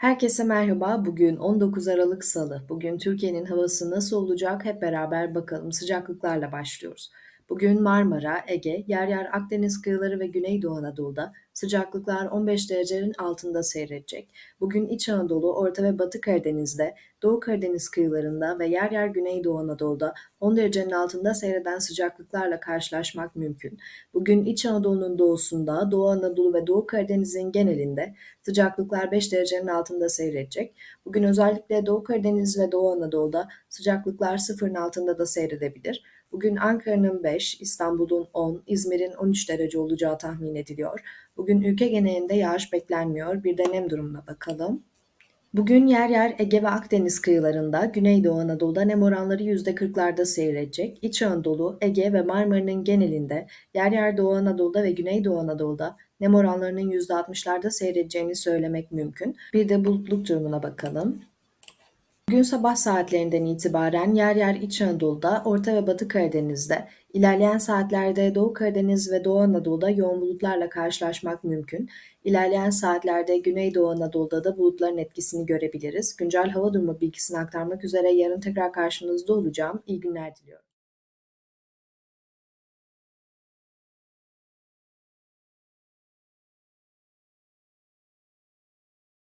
Herkese merhaba. Bugün 19 Aralık Salı. Bugün Türkiye'nin havası nasıl olacak hep beraber bakalım. Sıcaklıklarla başlıyoruz. Bugün Marmara, Ege, yer yer Akdeniz kıyıları ve Güneydoğu Anadolu'da sıcaklıklar 15 derecenin altında seyredecek. Bugün İç Anadolu, Orta ve Batı Karadeniz'de, Doğu Karadeniz kıyılarında ve yer yer Güneydoğu Anadolu'da 10 derecenin altında seyreden sıcaklıklarla karşılaşmak mümkün. Bugün İç Anadolu'nun doğusunda, Doğu Anadolu ve Doğu Karadeniz'in genelinde sıcaklıklar 5 derecenin altında seyredecek. Bugün özellikle Doğu Karadeniz ve Doğu Anadolu'da sıcaklıklar sıfırın altında da seyredebilir. Bugün Ankara'nın 5, İstanbul'un 10, İzmir'in 13 derece olacağı tahmin ediliyor. Bugün ülke genelinde yağış beklenmiyor. Bir de nem durumuna bakalım. Bugün yer yer Ege ve Akdeniz kıyılarında, Güneydoğu Anadolu'da nem oranları %40'larda seyredecek. İç Anadolu, Ege ve Marmara'nın genelinde, yer yer Doğu Anadolu'da ve Güneydoğu Anadolu'da nem oranlarının %60'larda seyredeceğini söylemek mümkün. Bir de bulutluk durumuna bakalım. Bugün sabah saatlerinden itibaren yer yer İç Anadolu'da, Orta ve Batı Karadeniz'de, ilerleyen saatlerde Doğu Karadeniz ve Doğu Anadolu'da yoğun bulutlarla karşılaşmak mümkün. İlerleyen saatlerde Güneydoğu Anadolu'da da bulutların etkisini görebiliriz. Güncel hava durumu bilgisini aktarmak üzere yarın tekrar karşınızda olacağım. İyi günler diliyorum.